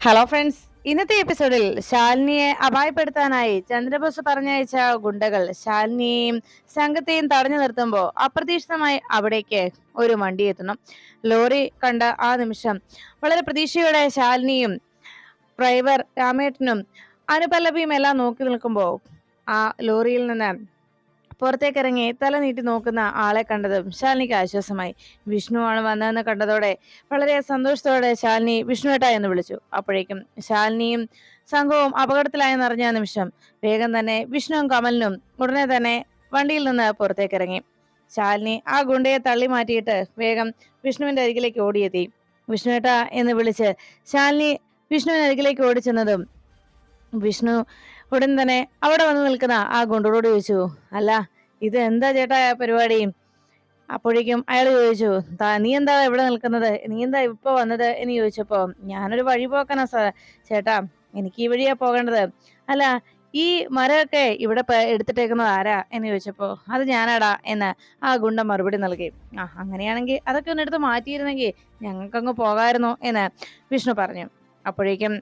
Hello friends ഇന്നത്തെ എപ്പിസോഡിൽ ശാലിനിയെ അപായപ്പെടുത്താനായി ചന്ദ്രബോസ് പറഞ്ഞയച്ച ഗുണ്ടകൾ ശാലിനിയെയും സംഘത്തെയും തടഞ്ഞു നിർത്തുമ്പോൾ അപ്രതീക്ഷിതമായി അവിടേക്ക് ഒരു വണ്ടി എത്തുന്നു. ലോറി കണ്ട ആ നിമിഷം വളരെ പ്രതീക്ഷയോടെ ശാലിനിയും ഡ്രൈവർ രാമേട്ടനും അനുപല്ലവിയും എല്ലാം നോക്കി നിൽക്കുമ്പോൾ ആ ലോറിയിൽ നിന്ന് പുറത്തേക്കിറങ്ങി തല നീട്ടി നോക്കുന്ന ആളെ കണ്ടതും ശാലിനിക്ക് ആശ്വാസമായി. വിഷ്ണു ആണ് വന്നതെന്ന് കണ്ടതോടെ വളരെ സന്തോഷത്തോടെ ശാലിനി വിഷ്ണുവേട്ട എന്ന് വിളിച്ചു. അപ്പോഴേക്കും ശാലിനിയും സംഘവും അപകടത്തിലായെന്ന് അറിഞ്ഞ നിമിഷം വേഗം തന്നെ വിഷ്ണുവും കമലിനും ഉടനെ തന്നെ വണ്ടിയിൽ നിന്ന് പുറത്തേക്കിറങ്ങി. ശാലിനി ആ ഗുണ്ടയെ തള്ളി മാറ്റിയിട്ട് വേഗം വിഷ്ണുവിന്റെ അരികിലേക്ക് ഓടിയെത്തി. വിഷ്ണുവേട്ട എന്ന് വിളിച്ച് ശാലിനി വിഷ്ണുവിന് അരികിലേക്ക് ഓടിച്ചെന്നതും വിഷ്ണു ഉടൻ തന്നെ അവിടെ വന്ന് നിൽക്കുന്ന ആ ഗുണ്ടോട് ചോദിച്ചു അല്ല ഇത് എന്താ ചേട്ടാ പരിപാടി? അപ്പോഴേക്കും അയാൾ ചോദിച്ചു താ നീ എന്താ ഇവിടെ നിൽക്കുന്നത്? നീ എന്താ ഇപ്പൊ വന്നത്? എന്ന് ചോദിച്ചപ്പോ ഞാനൊരു വഴി പോക്കണ സാർ ചേട്ടാ എനിക്ക് ഈ വഴിയാ പോകേണ്ടത്. അല്ല ഈ മരമൊക്കെ ഇവിടെ എടുത്തിട്ടേക്കുന്നത് ആരാ? എന്ന് ചോദിച്ചപ്പോ അത് ഞാനാടാ എന്ന് ആ ഗുണ്ട മറുപടി നൽകി. ആ അങ്ങനെയാണെങ്കിൽ അതൊക്കെ ഒന്ന് എടുത്ത് മാറ്റിയിരുന്നെങ്കിൽ ഞങ്ങൾക്കങ്ങ് പോകാമായിരുന്നു എന്ന് വിഷ്ണു പറഞ്ഞു. അപ്പോഴേക്കും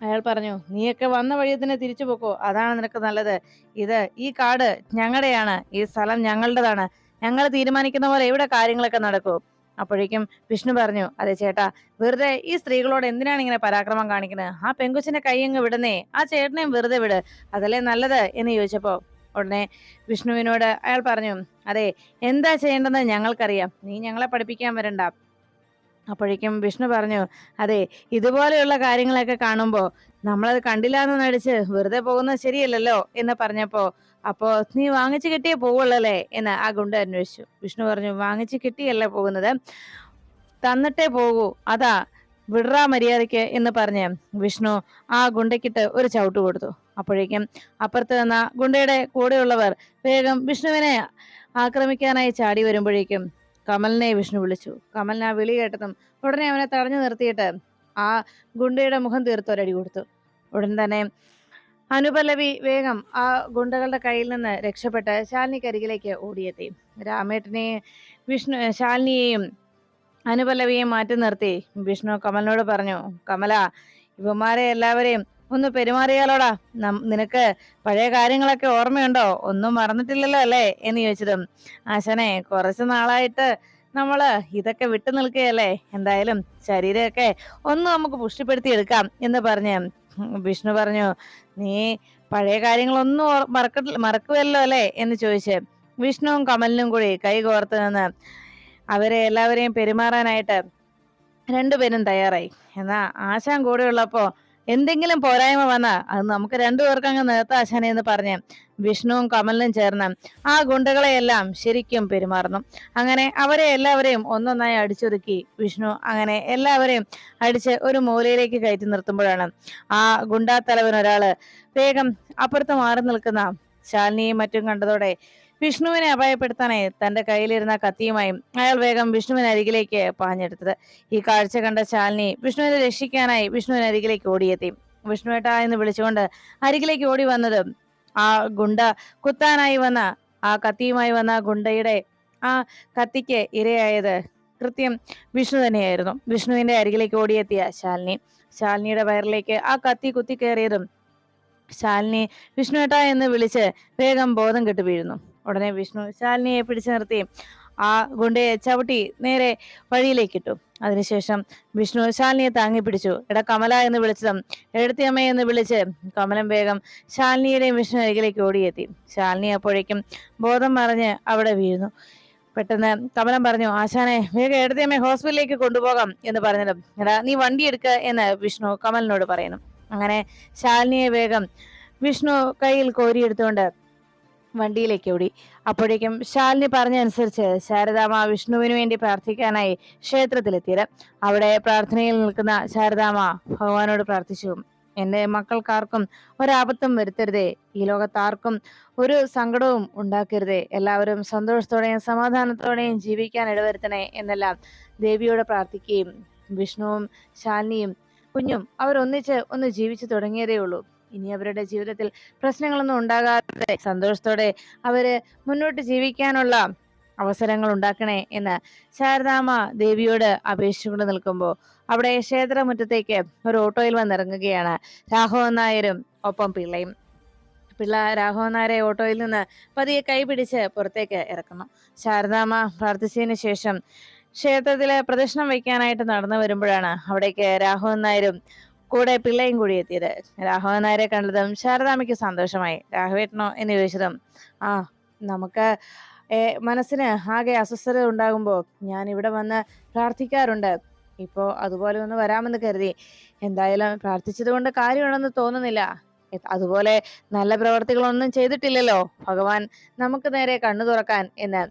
അയാൾ പറഞ്ഞു നീയൊക്കെ വന്ന വഴി തന്നെ തിരിച്ചു പോക്കോ. അതാണ് നിനക്ക് നല്ലത്. ഇത് ഈ കാട് ഞങ്ങളുടെയാണ്. ഈ സ്ഥലം ഞങ്ങളുടേതാണ്. ഞങ്ങൾ തീരുമാനിക്കുന്ന പോലെ ഇവിടെ കാര്യങ്ങളൊക്കെ നടക്കൂ. അപ്പോഴേക്കും വിഷ്ണു പറഞ്ഞു അതെ ചേട്ടാ വെറുതെ ഈ സ്ത്രീകളോട് എന്തിനാണ് ഇങ്ങനെ പരാക്രമം കാണിക്കുന്നത്? ആ പെങ്കുച്ചിന്റെ കൈയങ്ങ് വിടുന്നേ. ആ ചേട്ടനെയും വെറുതെ വിട്. അതല്ലേ നല്ലത്? എന്ന് ചോദിച്ചപ്പോ ഉടനെ വിഷ്ണുവിനോട് അയാൾ പറഞ്ഞു അതെ എന്താ ചെയ്യേണ്ടതെന്ന് ഞങ്ങൾക്കറിയാം. നീ ഞങ്ങളെ പഠിപ്പിക്കാൻ വരണ്ട. അപ്പോഴേക്കും വിഷ്ണു പറഞ്ഞു അതെ ഇതുപോലെയുള്ള കാര്യങ്ങളൊക്കെ കാണുമ്പോൾ നമ്മളത് കണ്ടില്ല എന്ന് നടിച്ച് വെറുതെ പോകുന്നത് ശരിയല്ലല്ലോ? എന്ന് പറഞ്ഞപ്പോ അപ്പോ നീ വാങ്ങിച്ചു കിട്ടിയേ പോവുള്ളല്ലേ? എന്ന് ആ ഗുണ്ട അന്വേഷിച്ചു. വിഷ്ണു പറഞ്ഞു വാങ്ങിച്ചു കിട്ടിയല്ലേ പോകുന്നത്? തന്നിട്ടേ പോകൂ. അതാ വിടറാ മര്യാദയ്ക്ക്. എന്ന് പറഞ്ഞ് വിഷ്ണു ആ ഗുണ്ടയ്ക്കിട്ട് ഒരു ചവിട്ട് കൊടുത്തു. അപ്പോഴേക്കും അപ്പുറത്ത് നിന്ന ഗുണ്ടയുടെ കൂടെയുള്ളവർ വേഗം വിഷ്ണുവിനെ ആക്രമിക്കാനായി ചാടി വരുമ്പോഴേക്കും കമലിനെ വിഷ്ണു വിളിച്ചു. കമലിന് ആ വിളി കേട്ടതും ഉടനെ അവനെ തടഞ്ഞു നിർത്തിയിട്ട് ആ ഗുണ്ടയുടെ മുഖം തീർത്തൊരടി കൊടുത്തു. ഉടൻ തന്നെ അനുപല്ലവി വേഗം ആ ഗുണ്ടകളുടെ കയ്യിൽ നിന്ന് രക്ഷപ്പെട്ട് ശാലിനിക്കരികിലേക്ക് ഓടിയെത്തി. രാമേട്ടനെ വിഷ്ണു ശാലിനിയെയും അനുപല്ലവിയെയും മാറ്റി നിർത്തി. വിഷ്ണു കമലിനോട് പറഞ്ഞു കമല ഇവന്മാരെ എല്ലാവരെയും ഒന്ന് പെരുമാറിയാലോടാ. നിനക്ക് പഴയ കാര്യങ്ങളൊക്കെ ഓർമ്മയുണ്ടോ? ഒന്നും മറന്നിട്ടില്ലല്ലോ അല്ലേ? എന്ന് ചോദിച്ചതും ആശനെ കുറച്ച് നാളായിട്ട് നമ്മൾ ഇതൊക്കെ വിട്ടു നിൽക്കുകയല്ലേ? എന്തായാലും ശരീരമൊക്കെ ഒന്ന് നമുക്ക് പുഷ്ടിപ്പെടുത്തി എടുക്കാം എന്ന് പറഞ്ഞ് വിഷ്ണു പറഞ്ഞു നീ പഴയ കാര്യങ്ങളൊന്നും മറക്ക മറക്കുമല്ലോ അല്ലേ? എന്ന് ചോദിച്ച് വിഷ്ണുവും കമലിനും കൂടി കൈ കോർത്ത് നിന്ന് അവരെ എല്ലാവരെയും പെരുമാറാനായിട്ട് രണ്ടുപേരും തയ്യാറായി. എന്നാ ആശാൻ കൂടെ ഉള്ളപ്പോ എന്തെങ്കിലും പോരായ്മ വന്നാ അത് നമുക്ക് രണ്ടുപേർക്കും അങ്ങ് നേർത്ത ആശാനെ എന്ന് പറഞ്ഞ് വിഷ്ണുവും കമലിനും ചേർന്ന് ആ ഗുണ്ടകളെയെല്ലാം ശരിക്കും പെരുമാറുന്നു. അങ്ങനെ അവരെ എല്ലാവരെയും ഒന്നൊന്നായി അടിച്ചൊതുക്കി വിഷ്ണു അങ്ങനെ എല്ലാവരെയും അടിച്ച് ഒരു മൂലയിലേക്ക് കയറ്റി നിർത്തുമ്പോഴാണ് ആ ഗുണ്ടാ തലവൻ ഒരാൾ വേഗം അപ്പുറത്ത് മാറി നിൽക്കുന്ന ശാലിനിയും മറ്റും കണ്ടതോടെ വിഷ്ണുവിനെ അപായപ്പെടുത്താനായി തന്റെ കയ്യിലിരുന്ന കത്തിയുമായും അയാൾ വേഗം വിഷ്ണുവിന് അരികിലേക്ക് പാഞ്ഞെടുത്തത്. ഈ കാഴ്ച കണ്ട ശാലിനി വിഷ്ണുവിനെ രക്ഷിക്കാനായി വിഷ്ണുവിന് അരികിലേക്ക് ഓടിയെത്തി. വിഷ്ണുവേട്ട എന്ന് വിളിച്ചുകൊണ്ട് അരികിലേക്ക് ഓടി വന്നത് ആ ഗുണ്ട കുത്താനായി വന്ന ആ കത്തിയുമായി വന്ന ഗുണ്ടയുടെ ആ കത്തിക്ക് ഇരയായത് കൃത്യം വിഷ്ണു തന്നെയായിരുന്നു. വിഷ്ണുവിന്റെ അരികിലേക്ക് ഓടിയെത്തിയ ശാലിനി ശാലിനിയുടെ വയറിലേക്ക് ആ കത്തി കുത്തി കയറിയതും ശാലിനി വിഷ്ണുവേട്ട എന്ന് വിളിച്ച് വേഗം ബോധം കെട്ടു വീഴുന്നു. ഉടനെ വിഷ്ണു ശാലിനിയെ പിടിച്ചു നിർത്തി ആ ഗുണ്ടയെ ചവിട്ടി നേരെ വഴിയിലേക്ക് ഇട്ടു. അതിനുശേഷം വിഷ്ണു ശാലിനിയെ താങ്ങി പിടിച്ചു. എട കമല എന്ന് വിളിച്ചതും എഴുത്തിയമ്മ എന്ന് വിളിച്ച് കമലം വേഗം ശാലിനിയുടെയും വിഷ്ണു അരികിലേക്ക് ഓടിയെത്തി. ശാലിനി അപ്പോഴേക്കും ബോധം മറിഞ്ഞ് അവിടെ വീഴുന്നു. പെട്ടെന്ന് കമലം പറഞ്ഞു ആശാനെ വേഗം എഴുത്തിയമ്മയെ ഹോസ്പിറ്റലിലേക്ക് കൊണ്ടുപോകാം എന്ന് പറഞ്ഞതും എടാ നീ വണ്ടി എടുക്ക എന്ന് വിഷ്ണു കമലിനോട് പറയുന്നു. അങ്ങനെ ശാലിനിയെ വേഗം വിഷ്ണു കയ്യിൽ കോരിയെടുത്തുകൊണ്ട് വണ്ടിയിലേക്ക് ഓടി. അപ്പോഴേക്കും ശാലിനി പറഞ്ഞനുസരിച്ച് ശാരദാമ വിഷ്ണുവിന് വേണ്ടി പ്രാർത്ഥിക്കാനായി ക്ഷേത്രത്തിലെത്തിയത്. അവിടെ പ്രാർത്ഥനയിൽ നിൽക്കുന്ന ശാരദാമ ഭഗവാനോട് പ്രാർത്ഥിച്ചു. എന്റെ മക്കൾക്കാർക്കും ഒരാപത്തും വരുത്തരുതേ. ഈ ലോകത്താർക്കും ഒരു സങ്കടവും ഉണ്ടാക്കരുതേ. എല്ലാവരും സന്തോഷത്തോടെയും സമാധാനത്തോടെയും ജീവിക്കാൻ ഇടവരുത്തണേ എന്നെല്ലാം ദേവിയോട് പ്രാർത്ഥിക്കുകയും വിഷ്ണുവും ശാലിനിയും കുഞ്ഞും അവരൊന്നിച്ച് ഒന്ന് ജീവിച്ചു തുടങ്ങിയതേ ഉള്ളൂ ഇനി അവരുടെ ജീവിതത്തിൽ പ്രശ്നങ്ങളൊന്നും ഉണ്ടാകാതെ സന്തോഷത്തോടെ അവർ മുന്നോട്ട് ജീവിക്കാനുള്ള അവസരങ്ങൾ ഉണ്ടാക്കണേ എന്ന് ശാരദാമ്മ ദേവിയോട് അപേക്ഷിച്ചുകൊണ്ട് നിൽക്കുമ്പോൾ അവിടെ ക്ഷേത്രമുറ്റത്തേക്ക് ഒരു ഓട്ടോയിൽ വന്നിറങ്ങുകയാണ് രാഘവൻ നായരും ഒപ്പം പിള്ളയും. പിള്ള രാഘവൻ നായരെ ഓട്ടോയിൽ നിന്ന് പതിയെ കൈ പിടിച്ച് പുറത്തേക്ക് ഇറക്കുന്നു. ശാരദാമ്മ പ്രാർത്ഥിച്ചതിന് ശേഷം ക്ഷേത്രത്തിലെ പ്രദക്ഷിണം വയ്ക്കാനായിട്ട് നടന്നു വരുമ്പോഴാണ് അവിടേക്ക് രാഘവൻ നായരും കൂടെ പിള്ളയും കൂടി എത്തിയത്. രാഘവൻ നായരെ കണ്ടതും ശാരദാമ്മയ്ക്ക് സന്തോഷമായി. രാഘവേട്ടനോ എന്ന് ചോദിച്ചതും ആ നമുക്ക് മനസ്സിന് ആകെ അസ്വസ്ഥത ഉണ്ടാകുമ്പോൾ ഞാൻ ഇവിടെ വന്ന് പ്രാർത്ഥിക്കാറുണ്ട്. ഇപ്പോൾ അതുപോലെ ഒന്ന് വരാമെന്ന് കരുതി. എന്തായാലും പ്രാർത്ഥിച്ചത് കൊണ്ട് കാര്യമുണ്ടെന്ന് തോന്നുന്നില്ല. അതുപോലെ നല്ല പ്രവർത്തികളൊന്നും ചെയ്തിട്ടില്ലല്ലോ. ഭഗവാൻ നമുക്ക് നേരെ കണ്ണു തുറക്കാൻ എന്ന്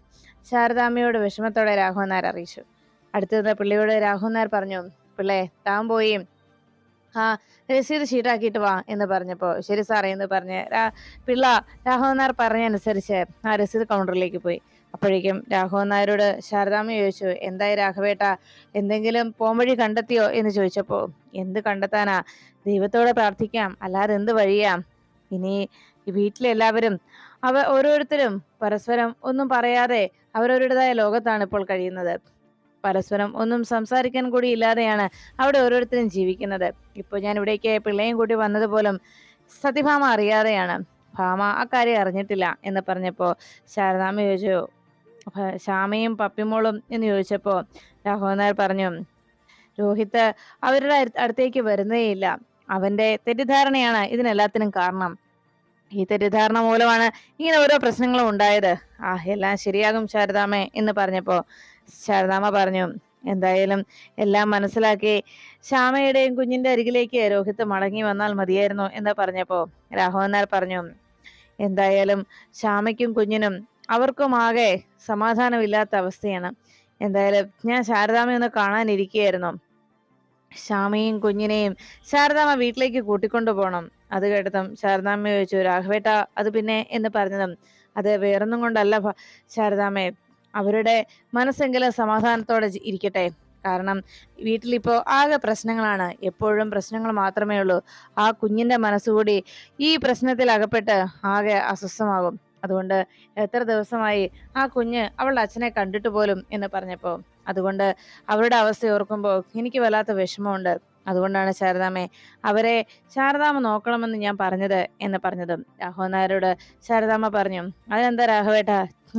ശാരദാമ്മയോട് വിഷമത്തോടെ രാഘവൻ നായർ അറിയിച്ചു. അടുത്തത് പിള്ളയോട് രാഘവൻ നായർ പറഞ്ഞു പിള്ളേ താൻ പോയി ആ രസീത് ഷീട്ടാക്കിയിട്ട് വാ എന്ന് പറഞ്ഞപ്പോൾ ശരി സാറേ എന്ന് പറഞ്ഞ് പിള്ള രാഘവൻ നായർ പറഞ്ഞനുസരിച്ച് ആ രസീത് കൗണ്ടറിലേക്ക് പോയി. അപ്പോഴേക്കും രാഘവൻ നായരോട് ശാരദാമ്മ ചോദിച്ചു എന്തായി രാഘവേട്ട എന്തെങ്കിലും പോംവഴി കണ്ടെത്തിയോ? എന്ന് ചോദിച്ചപ്പോൾ എന്ത് കണ്ടെത്താനാ? ദൈവത്തോടെ പ്രാർത്ഥിക്കാം അല്ലാതെ എന്ത് വഴിയാം? ഇനി ഈ വീട്ടിലെല്ലാവരും അവ ഓരോരുത്തരും പരസ്പരം ഒന്നും പറയാതെ അവരവരുടേതായ ലോകത്താണ് ഇപ്പോൾ കഴിയുന്നത്. പരസ്പരം ഒന്നും സംസാരിക്കാൻ കൂടി ഇല്ലാതെയാണ് അവിടെ ഓരോരുത്തരും ജീവിക്കുന്നത്. ഇപ്പോൾ ഞാൻ ഇവിടേക്ക് പിള്ളയും കൂട്ടി വന്നതുപോലും സത്യഭാമ അറിയാതെയാണ്. ഭാമ അക്കാര്യം അറിഞ്ഞിട്ടില്ല എന്ന് പറഞ്ഞപ്പോൾ ശാരദാമ്മ ചോദിച്ചു ശ്യാമയും പപ്പിമോളും എന്ന് ചോദിച്ചപ്പോൾ രാഘവൻ പറഞ്ഞു രോഹിത് അവരുടെ അടുത്തേക്ക് വരുന്നേയില്ല. അവന്റെ തെറ്റിദ്ധാരണയാണ് ഇതിനെല്ലാത്തിനും കാരണം. ഈ തെറ്റിദ്ധാരണ മൂലമാണ് ഇങ്ങനെ ഓരോ പ്രശ്നങ്ങളും ഉണ്ടായത്. ആ എല്ലാം ശരിയാകും ശാരദാമേ എന്ന് പറഞ്ഞപ്പോ ശാരദാമ്മ പറഞ്ഞു എന്തായാലും എല്ലാം മനസ്സിലാക്കി ശ്യാമയുടെയും കുഞ്ഞിന്റെ അരികിലേക്ക് രോഹിത് മടങ്ങി വന്നാൽ മതിയായിരുന്നു എന്ന് പറഞ്ഞപ്പോ രാഘവൻ പറഞ്ഞു എന്തായാലും ശ്യാമയ്ക്കും കുഞ്ഞിനും അവർക്കും ആകെ സമാധാനമില്ലാത്ത അവസ്ഥയാണ്. എന്തായാലും ഞാൻ ശാരദാമ്മയൊന്ന് കാണാനിരിക്കുകയായിരുന്നു. ശ്യാമയും കുഞ്ഞിനെയും ശാരദാമ്മ വീട്ടിലേക്ക് കൂട്ടിക്കൊണ്ടു പോകണം അത് കേട്ടതും ശാരദാമ്മ ചോദിച്ചു രാഘവേട്ട അത് പിന്നെ? എന്ന് പറഞ്ഞതും അത് വേറൊന്നും കൊണ്ടല്ല ശാരദാമ്മേ അവരുടെ മനസ്സെങ്കിലും സമാധാനത്തോടെ ഇരിക്കട്ടെ. കാരണം വീട്ടിലിപ്പോൾ ആകെ പ്രശ്നങ്ങളാണ്. എപ്പോഴും പ്രശ്നങ്ങൾ മാത്രമേ ഉള്ളൂ. ആ കുഞ്ഞിന്റെ മനസ്സുകൂടി ഈ പ്രശ്നത്തിൽ അകപ്പെട്ട് ആകെ അസ്വസ്ഥമാകും. അതുകൊണ്ട് എത്ര ദിവസമായി ആ കുഞ്ഞ് അവളുടെ അച്ഛനെ കണ്ടിട്ട് പോലും എന്ന് പറഞ്ഞപ്പോൾ അതുകൊണ്ട് അവരുടെ അവസ്ഥ ഓർക്കുമ്പോൾ എനിക്ക് വല്ലാത്ത വിഷമമുണ്ട്. അതുകൊണ്ടാണ് ശാരദാമേ അവരെ ശാരദാമ നോക്കണമെന്ന് ഞാൻ പറഞ്ഞത് എന്ന് പറഞ്ഞതും. രാഘവൻ ശാരദാമ്മ പറഞ്ഞു അതെന്താ രാഘവേട്ട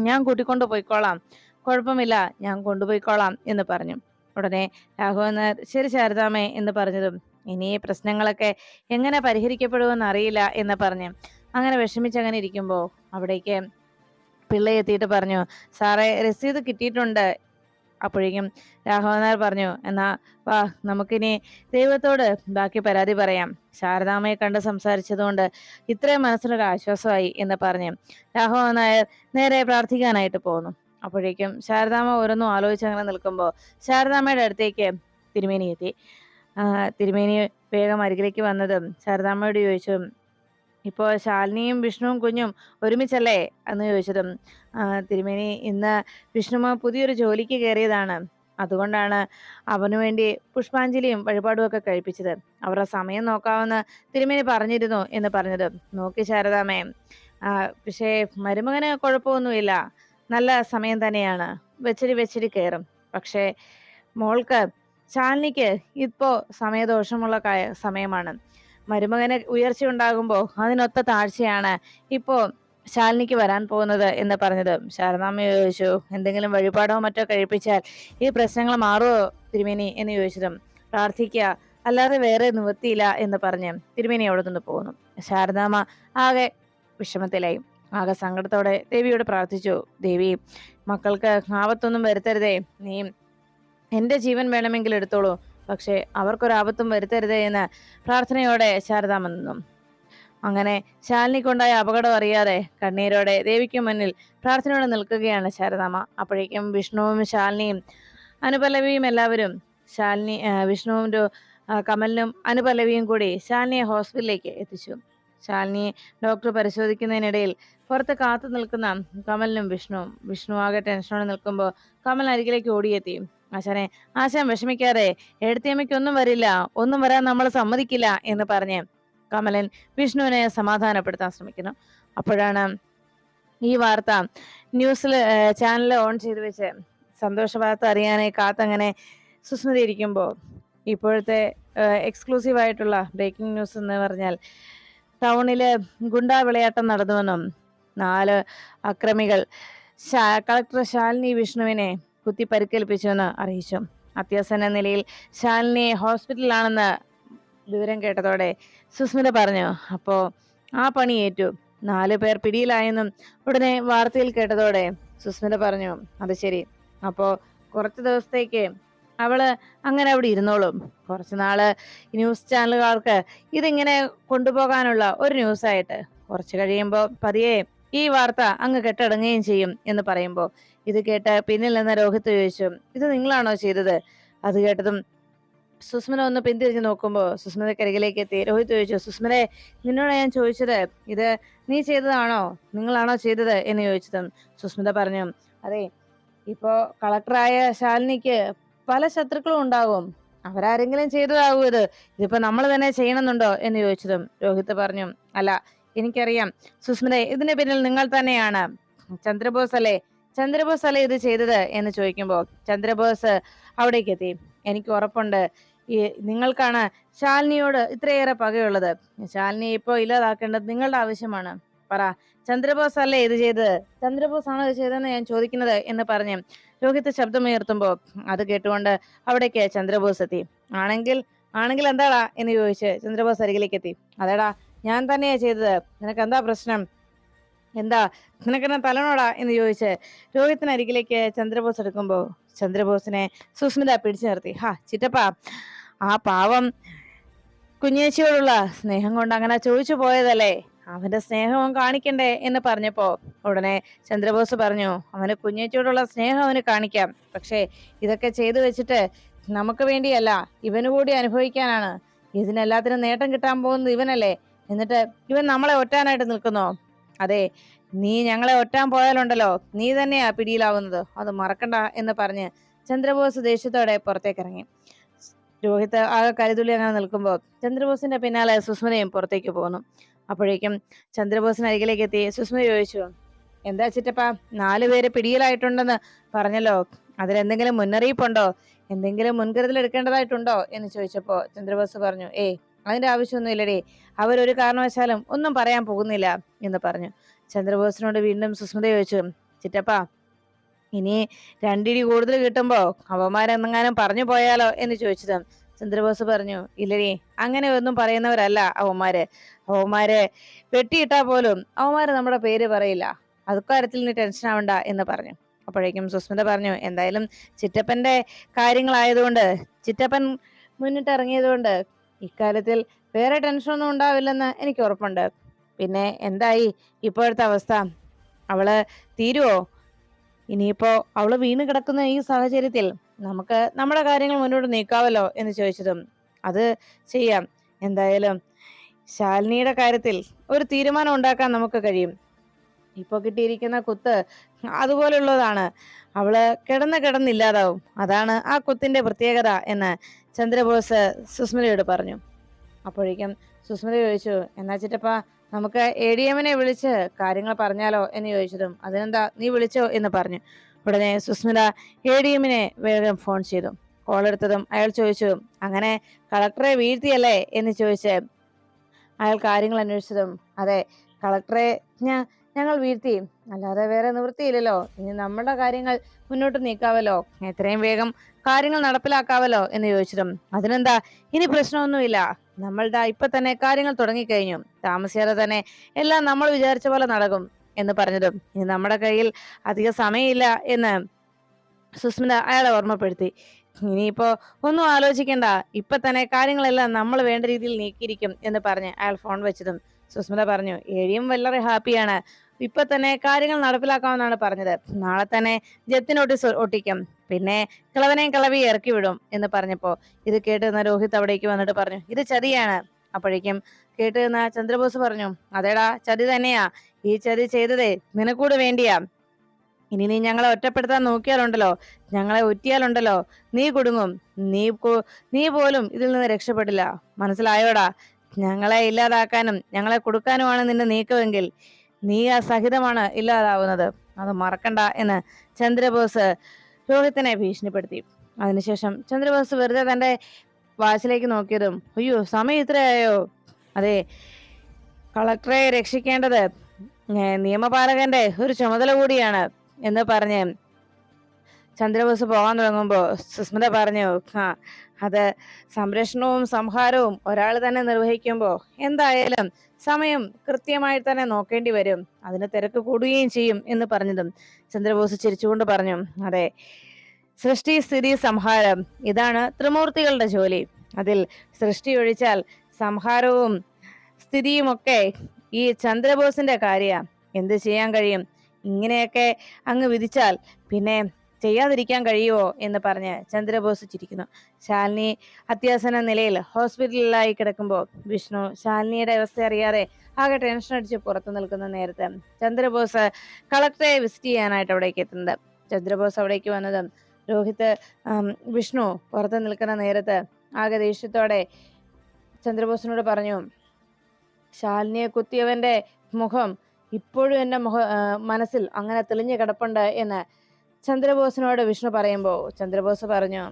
ഞാൻ കൂട്ടിക്കൊണ്ടു പോയിക്കോളാം. കുഴപ്പമില്ല ഞാൻ കൊണ്ടുപോയിക്കോളാം എന്ന് പറഞ്ഞു. ഉടനെ രാഘവൻ ശരി ശാരദാമേ എന്ന് പറഞ്ഞതും ഇനി പ്രശ്നങ്ങളൊക്കെ എങ്ങനെ പരിഹരിക്കപ്പെടുമെന്ന് അറിയില്ല എന്ന് പറഞ്ഞ് അങ്ങനെ വിഷമിച്ചങ്ങനെ ഇരിക്കുമ്പോൾ അവിടേക്ക് പിള്ളയെത്തിയിട്ട് പറഞ്ഞു സാറേ രസീത് കിട്ടിയിട്ടുണ്ട് അപ്പോഴേക്കും രാഘവനാർ പറഞ്ഞു എന്നാ വാ നമുക്കിനി ദൈവത്തോട് ബാക്കി പരാതി പറയാം. ശാരദാമ്മയെ കണ്ട് സംസാരിച്ചതുകൊണ്ട് ഇത്രയും മനസ്സിലൊരു ആശ്വാസമായി എന്ന് പറഞ്ഞു. രാഘവനായർ നേരെ പ്രാർത്ഥിക്കാനായിട്ട് പോകുന്നു അപ്പോഴേക്കും ശാരദാമ്മ ഓരോന്നും ആലോചിച്ച് അങ്ങനെ നിൽക്കുമ്പോൾ ശാരദാമ്മയുടെ അടുത്തേക്ക് തിരുമേനി എത്തി. തിരുമേനി വേഗം അരികിലേക്ക് വന്നതും ശാരദാമ്മയോട് ചോദിച്ചു ഇപ്പോൾ ശാലിനിയും വിഷ്ണുവും കുഞ്ഞും ഒരുമിച്ചല്ലേ? എന്ന് ചോദിച്ചതും തിരുമേനി ഇന്ന് വിഷ്ണുമ പുതിയൊരു ജോലിക്ക് കയറിയതാണ്. അതുകൊണ്ടാണ് അവനു വേണ്ടി പുഷ്പാഞ്ജലിയും വഴിപാടും ഒക്കെ കഴിപ്പിച്ചത്. അവരുടെ സമയം നോക്കാമെന്ന് തിരുമേനി പറഞ്ഞിരുന്നു എന്ന് പറഞ്ഞത്. നോക്കി ശാരദാമേ പക്ഷേ മരുമകന് കുഴപ്പമൊന്നുമില്ല. നല്ല സമയം തന്നെയാണ്. വെച്ചടി വെച്ചടി കയറും. പക്ഷേ മോൾക്ക് ശാലിനിക്ക് ഇപ്പോൾ സമയദോഷമുള്ള സമയമാണ്. മരുമകന് ഉയർച്ച ഉണ്ടാകുമ്പോൾ അതിനൊത്ത താഴ്ചയാണ് ഇപ്പോ ശാലിനിക്ക് വരാൻ പോകുന്നത് എന്ന് പറഞ്ഞത്. ശാരദാമ്മ ചോദിച്ചു എന്തെങ്കിലും വഴിപാടോ മറ്റോ കഴിപ്പിച്ചാൽ ഈ പ്രശ്നങ്ങൾ മാറുമോ തിരുമേനി എന്ന് ചോദിച്ചതും പ്രാർത്ഥിക്കുക അല്ലാതെ വേറെ നിവൃത്തിയില്ല എന്ന് പറഞ്ഞ് തിരുമേനി അവിടെ നിന്ന് പോകുന്നു ശാരദാമ്മ ആകെ വിഷമത്തിലായി. ആകെ സങ്കടത്തോടെ ദേവിയോട് പ്രാർത്ഥിച്ചു ദേവി മക്കൾക്ക് ആപത്തൊന്നും വരുത്തരുതേ. നീ എന്റെ ജീവൻ വേണമെങ്കിൽ എടുത്തോളൂ. പക്ഷേ അവർക്കൊരാപത്തും വരുത്തരുതേ എന്ന് പ്രാർത്ഥനയോടെ ശാരദാമെന്നും അങ്ങനെ ശാലിനിക്കുണ്ടായ അപകടം അറിയാതെ കണ്ണീരോടെ ദേവിക്ക് മുന്നിൽ പ്രാർത്ഥനയോടെ നിൽക്കുകയാണ് ശാരദാമ അപ്പോഴേക്കും വിഷ്ണുവും ശാലിനിയും അനുപല്ലവിയും എല്ലാവരും ശാലിനി വിഷ്ണുവും കമലിനും അനുപല്ലവിയും കൂടി ശാലിനിയെ ഹോസ്പിറ്റലിലേക്ക് എത്തിച്ചു. ശാലിനിയെ ഡോക്ടർ പരിശോധിക്കുന്നതിനിടയിൽ പുറത്ത് കാത്തു നിൽക്കുന്ന കമലിനും വിഷ്ണുവും വിഷ്ണു ആകെ ടെൻഷനോടെ നിൽക്കുമ്പോൾ കമൽ അരികിലേക്ക് ഓടിയെത്തി. ആശാനെ ആശാൻ വിഷമിക്കാതെ ഒന്നും വരില്ല ഒന്നും വരാൻ നമ്മൾ സമ്മതിക്കില്ല എന്ന് പറഞ്ഞ് കമലൻ വിഷ്ണുവിനെ സമാധാനപ്പെടുത്താൻ ശ്രമിക്കുന്നു. അപ്പോഴാണ് ഈ വാർത്ത ന്യൂസിൽ ചാനൽ ഓൺ ചെയ്ത് വെച്ച് സന്തോഷ വാർത്ത അറിയാനായി കാത്തങ്ങനെ സുസ്മിത ഇരിക്കുമ്പോൾ ഇപ്പോഴത്തെ എക്സ്ക്ലൂസീവ് ആയിട്ടുള്ള ബ്രേക്കിംഗ് ന്യൂസ് എന്ന് പറഞ്ഞാൽ ടൗണിൽ ഗുണ്ടാ വിളയാട്ടം നടന്നുവെന്നും നാല് അക്രമികൾ കളക്ടർ ശാലിനി വിഷ്ണുവിനെ കുത്തി പരിക്കേൽപ്പിച്ചുവെന്ന് അറിയിച്ചു. അത്യാസന്ന നിലയിൽ ശാലിനിയെ ഹോസ്പിറ്റലിലാണെന്ന് വിവരം കേട്ടതോടെ സുസ്മിത പറഞ്ഞു അപ്പോൾ ആ പണി ഏറ്റു. നാലു പേർ പിടിയിലായെന്നും ഉടനെ വാർത്തയിൽ കേട്ടതോടെ സുസ്മിത പറഞ്ഞു അത് ശരി. അപ്പോൾ കുറച്ച് ദിവസത്തേക്ക് അവൾ അങ്ങനെ അവിടെ ഇരുന്നോളും. കുറച്ച് നാൾ ന്യൂസ് ചാനലുകാർക്ക് ഇതിങ്ങനെ കൊണ്ടുപോകാനുള്ള ഒരു ന്യൂസായിട്ട്. കുറച്ച് കഴിയുമ്പോൾ പതിയെ ഈ വാർത്ത അങ്ങ് കെട്ടടങ്ങുകയും ചെയ്യും എന്ന് പറയുമ്പോൾ ഇത് കേട്ട് പിന്നിൽ നിന്ന് രോഹിത് ചോദിച്ചു ഇത് നിങ്ങളാണോ ചെയ്തത്? അത് കേട്ടതും സുസ്മന ഒന്ന് പിന്തിരിഞ്ഞ് നോക്കുമ്പോൾ സുസ്മിതക്കരികിലേക്ക് എത്തി. രോഹിത് ചോദിച്ചു സുസ്മനെ നിന്നോട് ഞാൻ ചോദിച്ചത് ഇത് നീ ചെയ്തതാണോ? നിങ്ങളാണോ ചെയ്തത്? എന്ന് ചോദിച്ചതും സുസ്മിത പറഞ്ഞു അതെ ഇപ്പോ കളക്ടറായ ശാലിനിക്ക് പല ശത്രുക്കളും ഉണ്ടാകും അവരാരെങ്കിലും ചെയ്തതാകും ഇത്. ഇതിപ്പോ നമ്മൾ തന്നെ ചെയ്യണമെന്നുണ്ടോ? എന്ന് ചോദിച്ചതും രോഹിത് പറഞ്ഞു അല്ല എനിക്കറിയാം. സുസ്മിത ഇതിന് പിന്നിൽ നിങ്ങൾ തന്നെയാണ്. ചന്ദ്രബോസ് അല്ലേ? ചന്ദ്രബോസ് അല്ലേ ഇത് ചെയ്തത് എന്ന് ചോദിക്കുമ്പോൾ ചന്ദ്രബോസ് അവിടേക്ക് എത്തി. എനിക്ക് ഉറപ്പുണ്ട്. ഈ നിങ്ങൾക്കാണ് ശാലിനിയോട് ഇത്രയേറെ പകയുള്ളത്. ശാലിനി ഇപ്പോൾ ഇല്ലാതാക്കേണ്ടത് നിങ്ങളുടെ ആവശ്യമാണ്. പറ ചന്ദ്രബോസ് അല്ലേ ഇത് ചെയ്തത് ചന്ദ്രബോസ് ആണോ ഇത് ചെയ്തതെന്ന് ഞാൻ ചോദിക്കുന്നത് എന്ന് പറഞ്ഞ് രോഹിത് ശബ്ദമുയർത്തുമ്പോൾ അത് കേട്ടുകൊണ്ട് അവിടേക്ക് ചന്ദ്രബോസ് എത്തി. ആണെങ്കിൽ ആണെങ്കിൽ എന്താടാ എന്ന് ചോദിച്ച് ചന്ദ്രബോസ് അരികിലേക്ക് എത്തി. അതേടാ ഞാൻ തന്നെയാ ചെയ്തത്. നിനക്ക് എന്താ പ്രശ്നം? എന്താ? നിനക്കെന്നാ തലനോടാ? എന്ന് ചോദിച്ച് രോഹിത്തിന് അരികിലേക്ക് ചന്ദ്രബോസ് എടുക്കുമ്പോൾ ചന്ദ്രബോസിനെ സുസ്മിത പിടിച്ചു നിർത്തി. ഹാ ചിറ്റപ്പ. ആ പാവം കുഞ്ഞേച്ചിയോടുള്ള സ്നേഹം കൊണ്ട് അങ്ങനെ ചോദിച്ചു പോയതല്ലേ? അവന്റെ സ്നേഹവും കാണിക്കണ്ടേ? എന്ന് പറഞ്ഞപ്പോ ഉടനെ ചന്ദ്രബോസ് പറഞ്ഞു അവന് കുഞ്ഞേച്ചിയോടുള്ള സ്നേഹം അവന് കാണിക്കാം. പക്ഷേ ഇതൊക്കെ ചെയ്തു വെച്ചിട്ട് നമുക്ക് വേണ്ടിയല്ല ഇവന് കൂടി അനുഭവിക്കാനാണ്. ഇതിനെല്ലാത്തിനും നേട്ടം കിട്ടാൻ പോകുന്നത് ഇവനല്ലേ? എന്നിട്ട് ഇവൻ നമ്മളെ ഒറ്റാനായിട്ട് നിൽക്കുന്നോ? അതെ നീ ഞങ്ങളെ ഒറ്റാൻ പോയാലുണ്ടല്ലോ. നീ തന്നെയാ പിടിയിലാവുന്നത്. അത് മറക്കണ്ട എന്ന് പറഞ്ഞ് ചന്ദ്രബോസ് ദേഷ്യത്തോടെ പുറത്തേക്ക് ഇറങ്ങി രോഹിത് ആകെ കരുതുള്ളി അങ്ങനെ നിൽക്കുമ്പോൾ ചന്ദ്രബോസിന്റെ പിന്നാലെ സുസ്മിതയും പുറത്തേക്ക് പോകുന്നു അപ്പോഴേക്കും ചന്ദ്രബോസിന് അരികിലേക്ക് എത്തി. സുസ്മിത ചോദിച്ചു എന്താ ചിറ്റപ്പ നാലുപേര് പിടിയിലായിട്ടുണ്ടെന്ന് പറഞ്ഞല്ലോ. അതിലെന്തെങ്കിലും മുന്നറിയിപ്പുണ്ടോ? എന്തെങ്കിലും മുൻകരുതൽ എടുക്കേണ്ടതായിട്ടുണ്ടോ? എന്ന് ചോദിച്ചപ്പോ ചന്ദ്രബോസ് പറഞ്ഞു ഏയ് അതിന്റെ ആവശ്യമൊന്നുമില്ലടേ. അവരൊരു കാരണവശാലും ഒന്നും പറയാൻ പോകുന്നില്ല എന്ന് പറഞ്ഞു. ചന്ദ്രബോസിനോട് വീണ്ടും സുസ്മിത ചോദിച്ചു ചിറ്റപ്പ ഇനി രണ്ടിടി കൂടുതൽ കിട്ടുമ്പോ അവന്മാരെന്നെങ്ങാനും പറഞ്ഞു പോയാലോ? എന്ന് ചോദിച്ചത്. ചന്ദ്രബോസ് പറഞ്ഞു ഇല്ലടി അങ്ങനെ ഒന്നും പറയുന്നവരല്ല അവന്മാര്. അവന്മാരെ വെട്ടിയിട്ടാ പോലും അവന്മാര് നമ്മുടെ പേര് പറയില്ല. അതുക്കാര്യത്തിൽ നീ ടെൻഷൻ ആവണ്ട എന്ന് പറഞ്ഞു. അപ്പോഴേക്കും സുസ്മിത പറഞ്ഞു എന്തായാലും ചിറ്റപ്പന്റെ കാര്യങ്ങളായതുകൊണ്ട് ചിറ്റപ്പൻ മുന്നിട്ട് ഇറങ്ങിയതുകൊണ്ട് ഇക്കാര്യത്തിൽ വേറെ ടെൻഷനൊന്നും ഉണ്ടാവില്ലെന്ന് എനിക്ക് ഉറപ്പുണ്ട്. പിന്നെ എന്തായി ഇപ്പോഴത്തെ അവസ്ഥ? അവൾ തീരുവോ? ഇനിയിപ്പോ അവൾ വീണ് കിടക്കുന്ന ഈ സാഹചര്യത്തിൽ നമുക്ക് നമ്മുടെ കാര്യങ്ങൾ മുന്നോട്ട് നീക്കാവല്ലോ എന്ന് ചോദിച്ചതും അത് ചെയ്യാം. എന്തായാലും ശാലിനിയുടെ കാര്യത്തിൽ ഒരു തീരുമാനം ഉണ്ടാക്കാൻ നമുക്ക് കഴിയും. ഇപ്പൊ കിട്ടിയിരിക്കുന്ന കുത്ത് അതുപോലുള്ളതാണ്. അവൾ കിടന്ന് കിടന്നില്ലാതാവും അതാണ് ആ കുത്തിന്റെ പ്രത്യേകത എന്ന് ചന്ദ്രബോസ് സുസ്മിതയോട് പറഞ്ഞു. അപ്പോഴേക്കും സുസ്മിത ചോദിച്ചു എന്നാ ചിറ്റപ്പ നമുക്ക് എ ഡി എമ്മിനെ വിളിച്ച് കാര്യങ്ങൾ പറഞ്ഞാലോ? എന്ന് ചോദിച്ചതും അതിനെന്താ നീ വിളിച്ചോ? എന്ന് പറഞ്ഞു. ഉടനെ സുസ്മിത എ ഡി എമ്മിനെ വേഗം ഫോൺ ചെയ്തു. കോൾ എടുത്തതും അയാൾ ചോദിച്ചു അങ്ങനെ കളക്ടറെ വീഴ്ത്തിയല്ലേ? എന്ന് ചോദിച്ച് അയാൾ കാര്യങ്ങൾ അന്വേഷിച്ചതും അതെ കളക്ടറെ ഞാൻ ഞങ്ങൾ വീഴ്ത്തി. അല്ലാതെ വേറെ നിവൃത്തിയില്ലല്ലോ. ഇനി നമ്മുടെ കാര്യങ്ങൾ മുന്നോട്ട് നീക്കാവല്ലോ. എത്രയും വേഗം കാര്യങ്ങൾ നടപ്പിലാക്കാവല്ലോ എന്ന് ചോദിച്ചതും അതിനെന്താ? ഇനി പ്രശ്നമൊന്നുമില്ല. നമ്മളുടെ ഇപ്പൊ തന്നെ കാര്യങ്ങൾ തുടങ്ങിക്കഴിഞ്ഞു. താമസിയാതെ തന്നെ എല്ലാം നമ്മൾ വിചാരിച്ച പോലെ നടക്കും എന്ന് പറഞ്ഞതും ഇനി നമ്മുടെ കയ്യിൽ അധിക സമയമില്ല എന്ന് സുസ്മിത അയാളെ ഓർമ്മപ്പെടുത്തി. ഇനിയിപ്പോ ഒന്നും ആലോചിക്കണ്ട. ഇപ്പൊ തന്നെ കാര്യങ്ങളെല്ലാം നമ്മൾ വേണ്ട രീതിയിൽ നീക്കിയിരിക്കും എന്ന് പറഞ്ഞ് അയാൾ ഫോൺ വെച്ചതും സുസ്മിത പറഞ്ഞു ഏഴിയും വളരെ ഹാപ്പിയാണ്. ഇപ്പൊ തന്നെ കാര്യങ്ങൾ നടപ്പിലാക്കാമെന്നാണ് പറഞ്ഞത്. നാളെ തന്നെ ജപ്തി നോട്ടീസ് ഒട്ടിക്കും. പിന്നെ കിളവനെയും കിളവി ഇറക്കി വിടും എന്ന് പറഞ്ഞപ്പോ ഇത് കേട്ട് നിന്ന രോഹിത് അവിടേക്ക് വന്നിട്ട് പറഞ്ഞു ഇത് ചതിയാണ്. അപ്പോഴേക്കും കേട്ട് നിന്ന ചന്ദ്രബോസ് പറഞ്ഞു അതേടാ ചതി തന്നെയാ. ഈ ചതി ചെയ്തതേ നിനക്കൂട് വേണ്ടിയാ. ഇനി നീ ഞങ്ങളെ ഒറ്റപ്പെടുത്താൻ നോക്കിയാലുണ്ടല്ലോ ഞങ്ങളെ ഒറ്റിയാലുണ്ടല്ലോ നീ കുടുങ്ങും. നീ നീ പോലും ഇതിൽ നിന്ന് രക്ഷപ്പെടില്ല. മനസ്സിലായോടാ? ഞങ്ങളെ ഇല്ലാതാക്കാനും ഞങ്ങളെ കൊടുക്കാനുമാണ് നിന്റെ നീക്കമെങ്കിൽ. നീ ആ സഹിതമാണ് ഇല്ലാതാവുന്നത്. അത് മറക്കണ്ട എന്ന് ചന്ദ്രബോസ് രോഹിത്തിനെ ഭീഷണിപ്പെടുത്തി. അതിനുശേഷം ചന്ദ്രബോസ് വെറുതെ തന്റെ വാച്ചിലേക്ക് നോക്കിയതും അയ്യോ സമയം ഇത്രയായോ? അതെ കളക്ടറെ രക്ഷിക്കേണ്ടത് നിയമപാലകന്റെ ഒരു ചുമതല കൂടിയാണ് എന്ന് പറഞ്ഞ് ചന്ദ്രബോസ് പോകാൻ തുടങ്ങുമ്പോൾ സുസ്മിത പറഞ്ഞു ആ അത് സംരക്ഷണവും സംഹാരവും ഒരാൾ തന്നെ നിർവഹിക്കുമ്പോൾ എന്തായാലും സമയം കൃത്യമായി തന്നെ നോക്കേണ്ടി വരും. അതിന് തിരക്ക് കൂടുകയും ചെയ്യും എന്ന് പറഞ്ഞതും ചന്ദ്രബോസ് ചിരിച്ചുകൊണ്ട് പറഞ്ഞു അതെ സൃഷ്ടി സ്ഥിതി സംഹാരം ഇതാണ് ത്രിമൂർത്തികളുടെ ജോലി. അതിൽ സൃഷ്ടി ഒഴിച്ചാൽ സംഹാരവും സ്ഥിതിയുമൊക്കെ ഈ ചന്ദ്രബോസിന്റെ കാര്യ. എന്ത് ചെയ്യാൻ കഴിയും? ഇങ്ങനെയൊക്കെ അങ്ങ് വിധിച്ചാൽ പിന്നെ ചെയ്യാതിരിക്കാൻ കഴിയുമോ എന്ന് പറഞ്ഞ് ചന്ദ്രബോസ് ചിരിക്കുന്നു ശാലിനി അത്യാസന നിലയിൽ ഹോസ്പിറ്റലിലായി കിടക്കുമ്പോൾ വിഷ്ണു ശാലിനിയുടെ അവസ്ഥ അറിയാതെ ആകെ ടെൻഷൻ അടിച്ച് പുറത്തു നിൽക്കുന്ന നേരത്ത് ചന്ദ്രബോസ് കളക്ടറെ വിസിറ്റ് ചെയ്യാനായിട്ട് അവിടേക്ക് എത്തുന്നത്. ചന്ദ്രബോസ് അവിടേക്ക് വന്നതും രോഹിത് വിഷ്ണു പുറത്ത് നിൽക്കുന്ന നേരത്ത് ആകെ ദേഷ്യത്തോടെ ചന്ദ്രബോസിനോട് പറഞ്ഞു ശാലിനിയെ കുത്തിയവന്റെ മുഖം ഇപ്പോഴും എന്റെ മുഖ മനസ്സിൽ അങ്ങനെ തെളിഞ്ഞു കിടപ്പുണ്ട് എന്ന് ചന്ദ്രബോസിനോട് വിഷ്ണു പറയുമ്പോൾ ചന്ദ്രബോസ് പറഞ്ഞു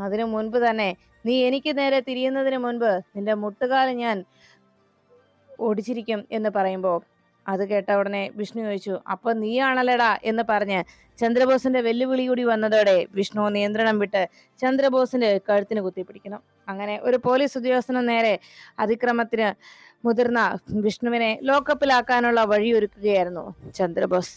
അതിനു മുൻപ് തന്നെ നീ എനിക്ക് നേരെ തിരിയുന്നതിന് മുൻപ് നിന്റെ മുട്ടുകാൽ ഞാൻ ഓടിച്ചിരിക്കും എന്ന് പറയുമ്പോൾ അത് കേട്ട ഉടനെ വിഷ്ണു ചോദിച്ചു അപ്പൊ നീയാണല്ലേടാ? എന്ന് പറഞ്ഞ് ചന്ദ്രബോസിന്റെ വെല്ലുവിളി കൂടി വന്നതോടെ വിഷ്ണു നിയന്ത്രണം വിട്ട് ചന്ദ്രബോസിന്റെ കഴുത്തിന് കുത്തിപ്പിടിക്കണം അങ്ങനെ ഒരു പോലീസ് ഉദ്യോഗസ്ഥന് നേരെ അതിക്രമത്തിന് മുതിർന്ന വിഷ്ണുവിനെ ലോക്കപ്പിലാക്കാനുള്ള വഴിയൊരുക്കുകയായിരുന്നു ചന്ദ്രബോസ്.